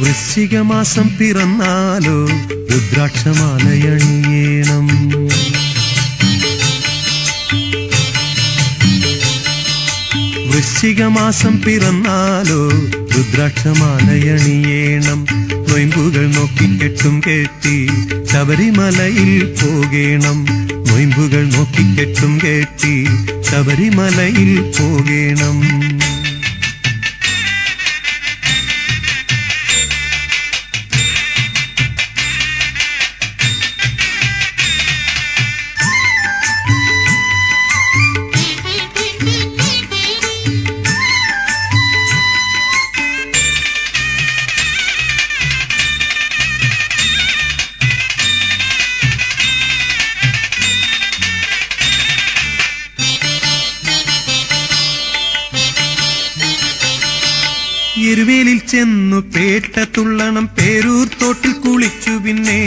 വൃശ്ചിക മാസം പിറന്നാലോ രുദ്രാക്ഷമാലയണിയേണം. വൃശ്ചിക മാസം പിറന്നാലോ രുദ്രാക്ഷമാലയണിയേണം. നൊയമ്പുകൾ നോക്കിക്കെട്ടും കേട്ടി ശബരിമലയിൽ പോകേണം. നൊയമ്പുകൾ നോക്കിക്കെട്ടും കേട്ടി ശബരിമലയിൽ പോകേണം. എരുവേലിൽ ചെന്നു പേട്ട തുള്ളണം പേരൂർ തോട്ടിൽ കുളിച്ചു പിന്നെ.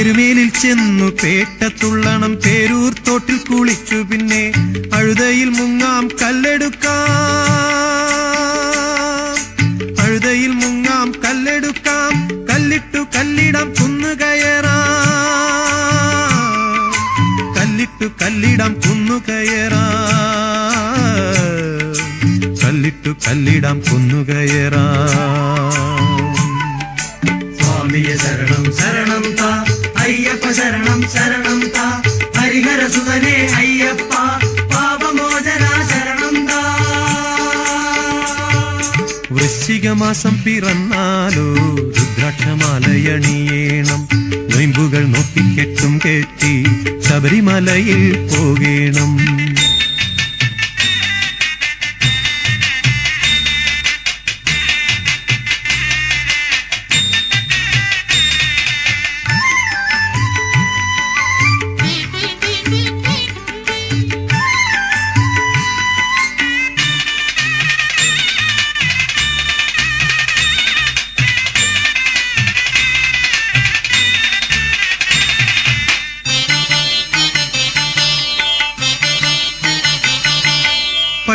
എരുവേലിൽ ചെന്നു പേട്ട തുള്ളണം പേരൂർ തോട്ടിൽ കുളിച്ചു പിന്നെ. അഴുതയിൽ മുങ്ങാം കല്ലെടുക്കാം. കല്ലിട്ടു കല്ലിടം കുന്നു കയറാ. കല്ലിട്ടു കുന്നു കയറാ. സ്വാമിയെ ശരണം ശരണം താ. അയ്യപ്പ ശരണം ശരണം താ. ഹരിഹര സുതനെ അയ്യപ്പ. പാപമോചന ശരണം താ. വൃശ്ചിക മാസം പിറന്നാലോ രുദ്രാക്ഷമാലയണിയേണം. നൊയമ്പുകൾ നോക്കിക്കെട്ടും കെട്ടി ശബരിമലയിൽ പോകേണം?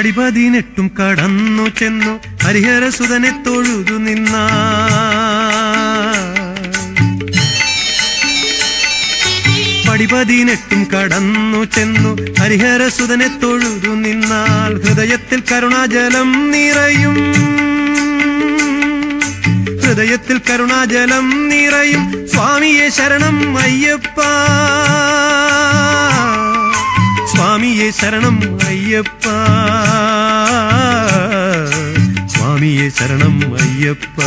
പടിപതിനെട്ടും കടന്നു ചെന്നു. ഹരിഹരസുതനെ തൊഴുതു നിന്ന പടിപതിനെട്ടും കടന്നു ചെന്നു. ഹരിഹരസുതനെ തൊഴുതു നിന്നാൽ. ഹൃദയത്തിൽ കരുണാജലം നിറയും. ഹൃദയത്തിൽ കരുണാജലം നിറയും. സ്വാമിയെ ശരണം അയ്യപ്പ. സ്വാമിയെ ശരണം അയ്യപ്പ സ്വാമിയെ ശരണം അയ്യപ്പ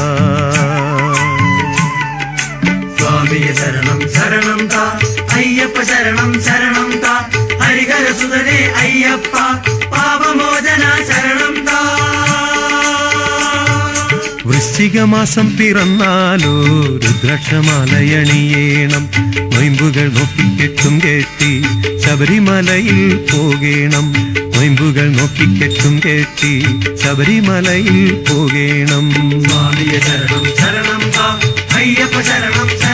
സ്വാമിയെ ശരണം ശരണം താ അയ്യപ്പ ശരണം ശരണം താ ഹരിഹര സുതനെ അയ്യപ്പ പാപമോചന ശരണം താ വൃശ്ചിക മാസം പിറന്നാലോ രുദ്രാക്ഷമാലയണിയേണം നൊയമ്പുകൾ നോക്കിക്കെട്ടും കെട്ടി ശബരിമലയിൽ പോകേണം നൊയമ്പുകൾ നോക്കിക്കെട്ടും കെട്ടി ശബരിമലയിൽ പോകേണം സ്വാമിയെ ശരണം ശരണം താ അയ്യപ്പ ശരണം ശരണം